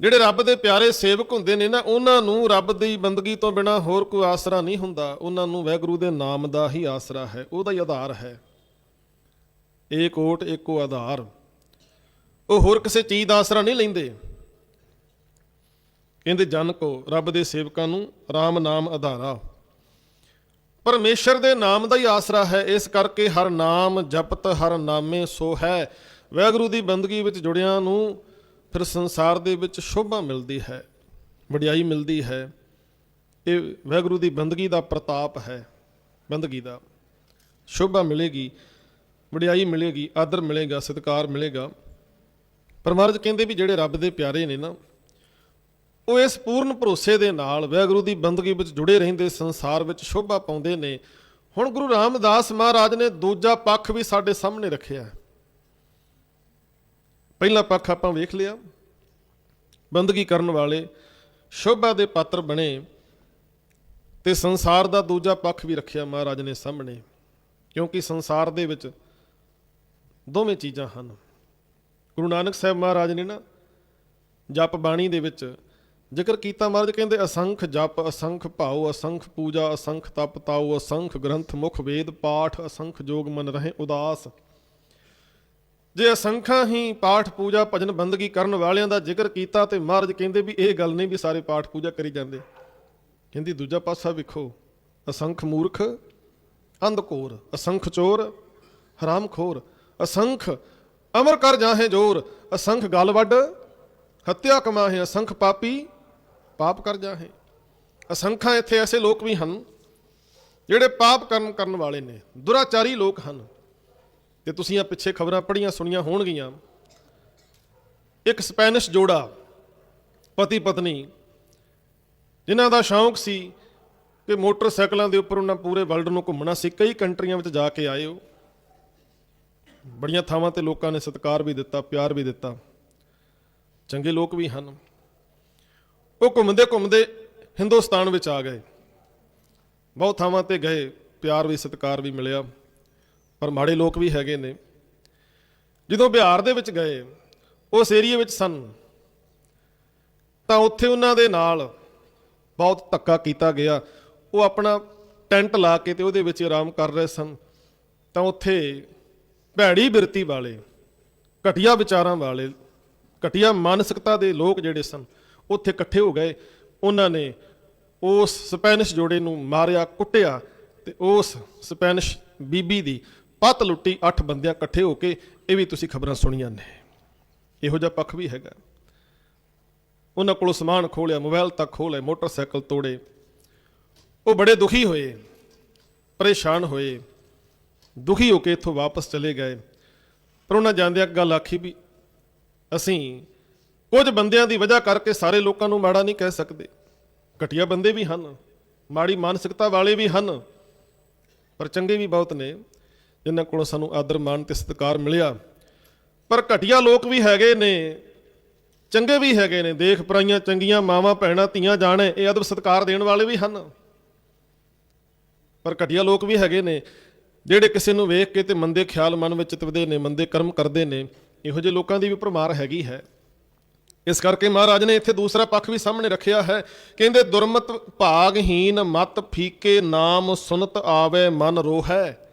ਜਿਹੜੇ ਰੱਬ ਦੇ ਪਿਆਰੇ ਸੇਵਕ ਹੁੰਦੇ ਨੇ ਨਾ, ਉਹਨਾਂ ਨੂੰ ਰੱਬ ਦੀ ਬੰਦਗੀ ਤੋਂ ਬਿਨਾ ਹੋਰ ਕੋਈ ਆਸਰਾ ਨਹੀਂ ਹੁੰਦਾ। ਉਹਨਾਂ ਨੂੰ ਵਾਹਿਗੁਰੂ ਦੇ ਨਾਮ ਦਾ ਹੀ ਆਸਰਾ ਹੈ, ਉਹਦਾ ਹੀ ਆਧਾਰ ਹੈ। ਏਕ ਓਟ ਏਕੋ ਆਧਾਰ। ਉਹ ਹੋਰ ਕਿਸੇ ਚੀਜ਼ ਦਾ ਆਸਰਾ ਨਹੀਂ ਲੈਂਦੇ। ਕਹਿੰਦੇ, ਜਨ ਕੋ, ਰੱਬ ਦੇ ਸੇਵਕਾਂ ਨੂੰ RAM ਨਾਮ ਆਧਾਰਾ। ਪਰਮੇਸ਼ਰ ਦੇ ਨਾਮ ਦਾ ਹੀ ਆਸਰਾ ਹੈ, ਇਸ ਕਰਕੇ ਹਰ ਨਾਮ ਜਪਤ ਹਰ ਨਾਮੇ ਸੋ ਹੈ। ਵਾਹਿਗੁਰੂ ਦੀ ਬੰਦਗੀ ਵਿੱਚ ਜੁੜਿਆਂ ਨੂੰ ਫਿਰ ਸੰਸਾਰ ਦੇ ਵਿੱਚ ਸ਼ੋਭਾ ਮਿਲਦੀ ਹੈ, ਵਡਿਆਈ ਮਿਲਦੀ ਹੈ। ਇਹ ਵੈਗੁਰੂ ਦੀ ਬੰਦਗੀ ਦਾ ਪ੍ਰਤਾਪ ਹੈ, ਬੰਦਗੀ ਦਾ। ਸ਼ੋਭਾ ਮਿਲੇਗੀ, ਵਡਿਆਈ ਮਿਲੇਗੀ, ਆਦਰ ਮਿਲੇਗਾ, ਸਤਿਕਾਰ ਮਿਲੇਗਾ। ਪਰ ਮਹਾਰਾਜ ਕਹਿੰਦੇ ਵੀ ਜਿਹੜੇ ਰੱਬ ਦੇ ਪਿਆਰੇ ਨੇ ਨਾ, ਉਹ ਇਸ ਪੂਰਨ ਭਰੋਸੇ ਦੇ ਨਾਲ ਵਾਹਿਗੁਰੂ ਦੀ ਬੰਦਗੀ ਵਿੱਚ ਜੁੜੇ ਰਹਿੰਦੇ, ਸੰਸਾਰ ਵਿੱਚ ਸ਼ੋਭਾ ਪਾਉਂਦੇ ਨੇ। ਹੁਣ ਗੁਰੂ ਰਾਮਦਾਸ ਮਹਾਰਾਜ ਨੇ ਦੂਜਾ ਪੱਖ ਵੀ ਸਾਡੇ ਸਾਹਮਣੇ ਰੱਖਿਆ ਹੈ। ਪਹਿਲਾ ਪੱਖ ਆਪਾਂ ਵੇਖ ਲਿਆ। ਬੰਦਗੀ ਕਰਨ ਵਾਲੇ ਸ਼ੋਭਾ ਦੇ ਪਾਤਰ ਬਣੇ ਤੇ ਸੰਸਾਰ ਦਾ ਦੂਜਾ ਪੱਖ ਵੀ ਰੱਖਿਆ ਮਹਾਰਾਜ ਨੇ ਸਾਹਮਣੇ, ਕਿਉਂਕਿ ਸੰਸਾਰ ਦੇ ਵਿੱਚ ਦੋਵੇਂ ਚੀਜ਼ਾਂ ਹਨ। ਗੁਰੂ ਨਾਨਕ ਸਾਹਿਬ ਮਹਾਰਾਜ ਨੇ ਨਾ ਜਪ ਬਾਣੀ ਦੇ ਵਿੱਚ ਜ਼ਿਕਰ ਕੀਤਾ ਮਹਾਰਾਜ, ਕਹਿੰਦੇ, ਅਸੰਖ ਜਪ, ਅਸੰਖ ਭਾਉ, ਅਸੰਖ ਪੂਜਾ, ਅਸੰਖ ਤਪ ਤਾਉ, ਅਸੰਖ ਗ੍ਰੰਥ ਮੁਖ ਵੇਦ ਪਾਠ, ਅਸੰਖ ਜੋਗ ਮਨ ਰਹੇ ਉਦਾਸ। ਜੇ ਅਸੰਖਾਂ ਹੀ ਪਾਠ ਪੂਜਾ ਭਜਨ ਬੰਦਗੀ ਕਰਨ ਵਾਲਿਆਂ ਦਾ ਜ਼ਿਕਰ ਕੀਤਾ ਤੇ ਮਹਾਰਾਜ ਕਹਿੰਦੇ ਵੀ ਇਹ ਗੱਲ ਨਹੀਂ ਵੀ ਸਾਰੇ ਪਾਠ ਪੂਜਾ ਕਰੀ ਜਾਂਦੇ। ਕਹਿੰਦੀ ਦੂਜਾ ਪਾਸਾ ਵੇਖੋ, ਅਸੰਖ ਮੂਰਖ ਅੰਧਕੋਰ ਅਸੰਖ ਚੋਰ ਹਰਾਮਖੋਰ ਅਸੰਖ ਅਮਰ ਕਰ ਜਾਹੇ ਜੋਰ, ਅਸੰਖ ਗਲ ਵੱਡ ਹੱਤਿਆ ਕਮਾਹੇ, ਅਸੰਖ ਪਾਪੀ ਪਾਪ ਕਰ ਜਾਹੇ। ਅਸੰਖਾਂ ਇੱਥੇ ਐਸੇ ਲੋਕ ਵੀ ਹਨ ਜਿਹੜੇ ਪਾਪ ਕਰਨ ਕਰਨ ਵਾਲੇ ਨੇ, ਦੁਰਾਚਾਰੀ ਲੋਕ ਹਨ। ਤੇ ਤੁਸੀਂ ਆ ਪਿੱਛੇ ਖਬਰਾਂ ਪੜ੍ਹੀਆਂ ਸੁਣੀਆਂ ਹੋਣਗੀਆਂ। ਇੱਕ ਸਪੈਨਿਸ਼ ਜੋੜਾ ਪਤੀ ਪਤਨੀ, ਜਿਨ੍ਹਾਂ ਦਾ ਸ਼ੌਂਕ ਸੀ ਕਿ ਮੋਟਰਸਾਈਕਲਾਂ ਦੇ ਉੱਪਰ ਉਹਨਾਂ ਪੂਰੇ ਵਰਲਡ ਨੂੰ ਘੁੰਮਣਾ ਸੀ, ਕਈ ਕੰਟਰੀਆਂ ਵਿੱਚ ਜਾ ਕੇ ਆਏ ਉਹ। ਬੜੀਆਂ ਥਾਵਾਂ ਤੇ ਲੋਕਾਂ ਨੇ ਸਤਿਕਾਰ ਵੀ ਦਿੱਤਾ, ਪਿਆਰ ਵੀ ਦਿੱਤਾ। ਚੰਗੇ ਲੋਕ ਵੀ ਹਨ। ਉਹ ਘੁੰਮਦੇ ਘੁੰਮਦੇ ਹਿੰਦੁਸਤਾਨ ਵਿੱਚ ਆ ਗਏ। ਬਹੁਤ ਥਾਵਾਂ ਤੇ ਗਏ, ਪਿਆਰ ਵੀ ਸਤਿਕਾਰ ਵੀ ਮਿਲਿਆ। ਪਰ ਮਾੜੇ ਲੋਕ ਵੀ ਹੈਗੇ ਨੇ। ਜਦੋਂ ਬਿਹਾਰ ਦੇ ਵਿੱਚ ਗਏ, ਉਸ ਏਰੀਏ ਵਿੱਚ ਸਨ। ਤਾਂ ਉੱਥੇ ਉਹਨਾਂ ਦੇ ਨਾਲ ਬਹੁਤ ਧੱਕਾ ਕੀਤਾ ਗਿਆ। ਉਹ ਆਪਣਾ ਟੈਂਟ ਲਾ ਕੇ ਤੇ ਉਹਦੇ ਵਿੱਚ ਆਰਾਮ ਕਰ ਰਹੇ ਸਨ। ਤਾਂ ਉੱਥੇ ਭੈੜੀ ਬਿਰਤੀ ਵਾਲੇ, ਘਟੀਆ ਵਿਚਾਰਾਂ ਵਾਲੇ, ਘਟੀਆ ਮਾਨਸਿਕਤਾ ਦੇ ਲੋਕ ਜਿਹੜੇ ਸਨ, ਉੱਥੇ ਇਕੱਠੇ ਹੋ ਗਏ। ਉਹਨਾਂ ਨੇ ਉਸ ਸਪੈਨਿਸ਼ ਜੋੜੇ ਨੂੰ ਮਾਰਿਆ, ਕੁੱਟਿਆ ਤੇ ਉਸ ਸਪੈਨਿਸ਼ ਬੀਬੀ ਦੀ ਪੱਤ ਲੁੱਟੀ ਅੱਠ ਬੰਦਿਆਂ ਇਕੱਠੇ ਹੋ ਕੇ, ਇਹ ਵੀ ਤੁਸੀਂ ਖਬਰਾਂ ਸੁਣੀਆਂ ਨੇ। ਇਹੋ ਜਿਹਾ ਪੱਖ ਵੀ ਹੈਗਾ। ਉਹਨਾਂ ਕੋਲੋਂ ਸਮਾਨ ਖੋਲਿਆ ਮੋਬਾਈਲ ਤੱਕ ਖੋਲੇ ਮੋਟਰਸਾਈਕਲ ਤੋੜੇ। ਉਹ ਬੜੇ ਦੁਖੀ ਹੋਏ, ਪਰੇਸ਼ਾਨ ਹੋਏ, ਦੁਖੀ ਹੋ ਕੇ ਇੱਥੋਂ ਵਾਪਸ ਚਲੇ ਗਏ। ਪਰ ਉਹਨਾਂ ਜਾਂਦਿਆਂ ਗੱਲ ਆਖੀ ਵੀ, ਅਸੀਂ ਕੁਝ ਬੰਦਿਆਂ ਦੀ ਵਜ੍ਹਾ ਕਰਕੇ ਸਾਰੇ ਲੋਕਾਂ ਨੂੰ ਮਾੜਾ ਨਹੀਂ ਕਹਿ ਸਕਦੇ। ਘਟੀਆ ਬੰਦੇ ਵੀ ਹਨ, ਮਾੜੀ ਮਾਨਸਿਕਤਾ ਵਾਲੇ ਵੀ ਹਨ, ਪਰ ਚੰਗੇ ਵੀ ਬਹੁਤ ਨੇ। ਜਿਨ੍ਹਾਂ ਕੋਲੋਂ ਸਾਨੂੰ ਆਦਰ, ਮਾਣ ਤੇ ਸਤਿਕਾਰ ਮਿਲਿਆ। ਪਰ ਘਟੀਆ ਲੋਕ ਵੀ ਹੈਗੇ ਨੇ, ਚੰਗੇ ਵੀ ਹੈਗੇ ਨੇ। ਦੇਖ ਪਰਾਈਆਂ, ਚੰਗੀਆਂ ਮਾਵਾਂ, ਭੈਣਾਂ, ਧੀਆਂ, ਜਾਣੇ, ਇਹ ਅਦਬ ਸਤਿਕਾਰ ਦੇਣ ਵਾਲੇ ਵੀ ਹਨ। ਪਰ ਘਟੀਆ ਲੋਕ ਵੀ ਹੈਗੇ ਨੇ, ਜਿਹੜੇ ਕਿਸੇ ਨੂੰ ਵੇਖ ਕੇ ਤੇ ਮੰਦੇ ਖਿਆਲ ਮਨ ਵਿੱਚ ਤਵਦੇ ਨੇ, ਮੰਦੇ ਕਰਮ ਕਰਦੇ ਨੇ, ਇਹੋ ਜਿਹੇ ਲੋਕਾਂ ਦੀ ਵੀ ਭਰਮਾਰ ਹੈਗੀ ਹੈ। ਇਸ ਕਰਕੇ ਮਹਾਰਾਜ ਨੇ ਇੱਥੇ ਦੂਸਰਾ ਪੱਖ ਵੀ ਸਾਹਮਣੇ ਰੱਖਿਆ ਹੈ। ਕਹਿੰਦੇ, ਦੁਰਮਤ ਭਾਗਹੀਨ ਮਤ ਫੀਕੇ ਨਾਮ ਸੁਨਤ ਆਵੇ ਮਨ ਰੋਹੈ।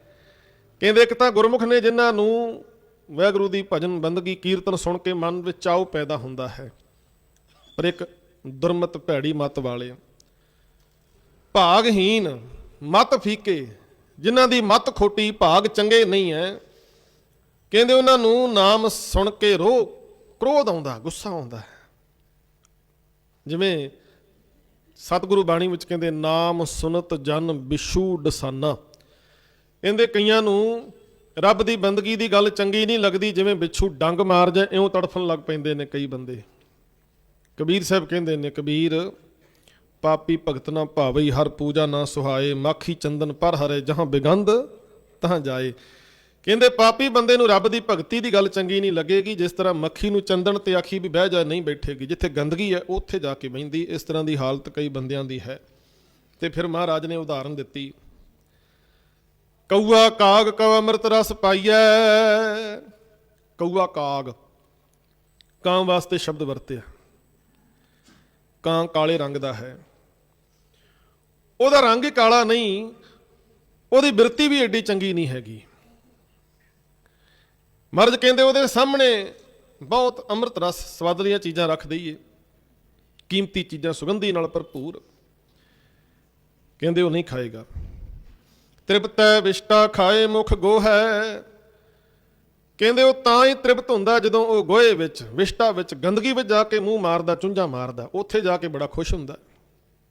ਕਹਿੰਦੇ ਇੱਕ ਤਾਂ ਗੁਰਮੁਖ ਨੇ ਜਿਨ੍ਹਾਂ ਨੂੰ ਵਾਹਿਗੁਰੂ ਦੀ ਭਜਨ ਬੰਦਗੀ ਕੀਰਤਨ ਸੁਣ ਕੇ ਮਨ ਵਿੱਚ ਚਾਉ ਪੈਦਾ ਹੁੰਦਾ ਹੈ, ਪਰ ਇੱਕ ਦੁਰਮਤ ਭੈੜੀ ਮਤ ਵਾਲੇ ਭਾਗਹੀਨ ਮਤ ਫੀਕੇ, ਜਿਨ੍ਹਾਂ ਦੀ ਮਤ ਖੋਟੀ ਭਾਗ ਚੰਗੇ ਨਹੀਂ ਹੈ ਕਹਿੰਦੇ ਉਹਨਾਂ ਨੂੰ ਨਾਮ ਸੁਣ ਕੇ ਰੋ, ਕ੍ਰੋਧ ਆਉਂਦਾ, ਗੁੱਸਾ ਆਉਂਦਾ ਹੈ। ਜਿਵੇਂ ਸਤਿਗੁਰੂ ਬਾਣੀ ਵਿੱਚ ਕਹਿੰਦੇ, ਨਾਮ ਸੁਨਤ ਜਨ ਬਿਸ਼ੂ ਡਸਾਨਾ। ਇਹਦੇ ਕਈਆਂ ਨੂੰ ਰੱਬ ਦੀ ਬੰਦਗੀ ਦੀ ਗੱਲ ਚੰਗੀ ਨਹੀਂ ਲੱਗਦੀ, ਜਿਵੇਂ ਬਿੱਛੂ ਡੰਗ ਮਾਰ ਜਾ ਇਉਂ ਤੜਫਣ ਲੱਗ ਪੈਂਦੇ ਨੇ ਕਈ ਬੰਦੇ। ਕਬੀਰ ਸਾਹਿਬ ਕਹਿੰਦੇ ਨੇ, ਕਬੀਰ, ਪਾਪੀ ਭਗਤ ਨਾ ਭਾਵਈ, ਹਰ ਪੂਜਾ ਨਾ ਸੁਹਾਏ, ਮਾਖੀ ਚੰਦਨ ਪਰ ਹਰੇ, ਜਹਾਂ ਬਿਗੰਧ ਤਹਾਂ ਜਾਏ। ਕਹਿੰਦੇ, ਪਾਪੀ ਬੰਦੇ ਨੂੰ ਰੱਬ ਦੀ ਭਗਤੀ ਦੀ ਗੱਲ ਚੰਗੀ ਨਹੀਂ ਲੱਗੇਗੀ, ਜਿਸ ਤਰ੍ਹਾਂ ਮੱਖੀ ਨੂੰ ਚੰਦਨ ਤੇ ਆਖੀ ਵੀ ਬਹਿ ਜਾ, ਨਹੀਂ ਬੈਠੇਗੀ। ਜਿੱਥੇ ਗੰਦਗੀ ਹੈ, ਉੱਥੇ ਜਾ ਕੇ ਬਹਿੰਦੀ, ਇਸ ਤਰ੍ਹਾਂ ਦੀ ਹਾਲਤ ਕਈ ਬੰਦਿਆਂ ਦੀ ਹੈ। ਤੇ ਫਿਰ ਮਹਾਰਾਜ ਨੇ ਉਦਾਹਰਨ ਦਿੱਤੀ ਕਊਆ ਕਾਗ ਕਉ ਅੰਮ੍ਰਿਤ ਰਸ ਪਾਈਐ। ਕਊਆ ਕਾਗ। ਕਾਂ ਵਾਸਤੇ ਸ਼ਬਦ ਵਰਤਿਆ। ਕਾਂ ਕਾਲੇ ਰੰਗ ਦਾ ਹੈ। ਉਹਦਾ ਰੰਗ ਹੀ ਕਾਲਾ ਨਹੀਂ, ਉਹਦੀ ਬਿਰਤੀ ਵੀ ਐਡੀ ਚੰਗੀ ਨਹੀਂ ਹੈਗੀ। ਮਰਦ ਕਹਿੰਦੇ ਉਹਦੇ ਸਾਹਮਣੇ ਬਹੁਤ ਅੰਮ੍ਰਿਤ ਰਸ ਸਵਾਦ ਦੀਆਂ ਚੀਜ਼ਾਂ ਰੱਖ ਦਈਏ। ਕੀਮਤੀ ਚੀਜ਼ਾਂ ਸੁਗੰਧੀ ਨਾਲ ਭਰਪੂਰ। ਕਹਿੰਦੇ ਉਹ ਨਹੀਂ ਖਾਏਗਾ। ਤ੍ਰਿਪਤੈ ਵਿਸ਼ਟਾ ਖਾਏ ਮੁਖ ਗੋ ਹੈ ਕਹਿੰਦੇ ਉਹ ਤਾਂ ਹੀ ਤ੍ਰਿਪਤ ਹੁੰਦਾ ਜਦੋਂ ਉਹ ਗੋਹੇ ਵਿੱਚ, ਵਿਸ਼ਟਾ ਵਿੱਚ ਗੰਦਗੀ ਵਿੱਚ ਜਾ ਕੇ ਮੂੰਹ ਮਾਰਦਾ, ਚੁੰਝਾ ਮਾਰਦਾ, ਉੱਥੇ ਜਾ ਕੇ ਬੜਾ ਖੁਸ਼ ਹੁੰਦਾ।